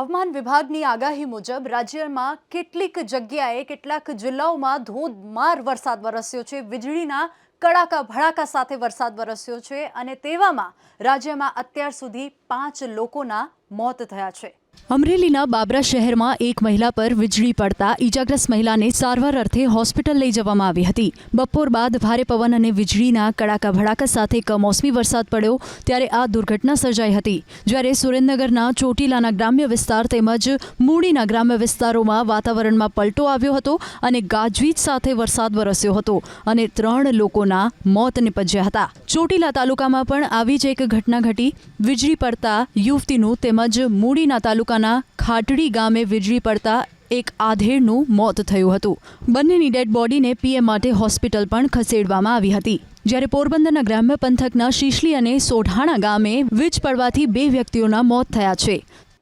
હવામાન વિભાગની આગાહી મુજબ રાજ્યમાં કેટલીક જગ્યાએ કેટલાક જિલ્લાઓમાં ધોધમાર વરસાદ વરસ્યો છે. વીજળીના કડાકા ભડાકા સાથે વરસાદ વરસ્યો છે અને તેવામાં રાજ્યમાં અત્યાર સુધી પાંચ લોકોના મોત થયા છે. અમરેલીના બાબરા શહેરમાં એક મહિલા પર વીજળી પડતા ઈજાગ્રસ્ત મહિલાને સારવાર અર્થે હોસ્પિટલ લઈ જવામાં આવી હતી. બપોર બાદ ભારે પવન અને વીજળીના કડાકા ભડાકા સાથે કમોસમી વરસાદ પડ્યો ત્યારે આ દુર્ઘટના સર્જાઈ હતી. જ્યારે સુરેન્દ્રનગરના ચોટીલાના ગ્રામ્ય વિસ્તાર તેમજ મૂડીના ગ્રામ્ય વિસ્તારોમાં વાતાવરણમાં પલટો આવ્યો હતો અને ગાજવીજ સાથે વરસાદ વરસ્યો હતો અને ત્રણ લોકોના મોત નિપજ્યા હતા. ચોટીલા તાલુકામાં પણ આવી જ એક ઘટના ઘટી. વીજળી પડતા યુવતીનું તેમજ મૂડીના તાલુકાના ખાટડી ગામે વીજળી પડતા એક આધેડનું મોત થયું હતું. બંનેની ડેડ બોડીને પીએમ માટે હોસ્પિટલ પણ ખસેડવામાં આવી હતી. જ્યારે પોરબંદરના ગ્રામ્ય પંથકના શીશલી અને સોઢાણા ગામે વીજ પડવાથી બે વ્યક્તિઓના મોત થયા છે.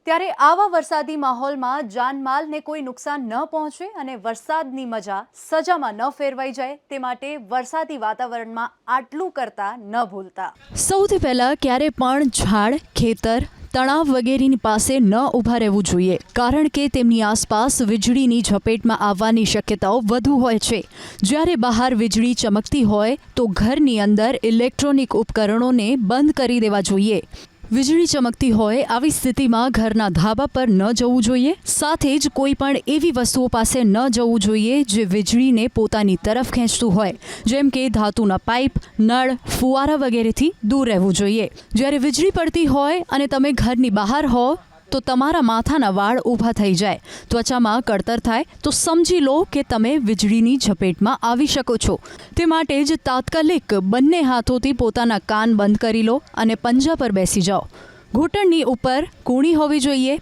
ત્યારે આવા વરસાદી માહોલમાં જાનમાલને કોઈ નુકસાન ન પહોંચે અને વરસાદની મજા સજામાં ન ફેરવાઈ જાય, તે માટે વરસાદી વાતાવરણમાં આટલું કરતા ન ભૂલતા. સૌથી પહેલા ક્યારે પણ ઝાડ, ખેતર તણાવ વગેરેની પાસે ન ઊભા રહેવું જોઈએ, કારણ કે તેમની આસપાસ વીજળીની ઝપેટમાં આવવાની શક્યતાઓ વધુ હોય છે. જ્યારે બહાર વીજળી ચમકતી હોય, તો ઘરની અંદર ઇલેક્ટ્રોનિક ઉપકરણોને બંધ કરી દેવા જોઈએ. વીજળી ચમકતી હોય આવી સ્થિતિમાં ઘરના ધાબા પર ન જવું જોઈએ. સાથે જ કોઈ પણ એવી વસ્તુઓ પાસે ન જવું જોઈએ જે વીજળીને પોતાની તરફ ખેંચતું હોય. જેમ કે ધાતુના પાઇપ, નળ, ફુવારા વગેરેથી દૂર રહેવું જોઈએ. જ્યારે વીજળી પડતી હોય અને તમે ઘરની બહાર હો તો તમારા માથાના વાળ ઊભા થઈ જાય. ત્વચામાં કળતર થાય તો સમજી લો કે તમે વીજળીની ઝપેટમાં આવી શકો છો. તે માટે જ તાત્કાલિક બંને હાથોથી પોતાના કાન બંધ કરી લો અને પંજા પર બેસી જાઓ. ઘૂંટણની ઉપર કૂણી હોવી જોઈએ.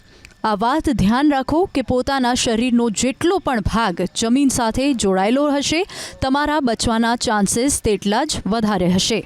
આ વાત ધ્યાન રાખો કે પોતાના શરીરનો જેટલો પણ ભાગ જમીન સાથે જોડાયેલો હશે, તમારા બચવાના ચાન્સીસ તેટલા જ વધારે હશે.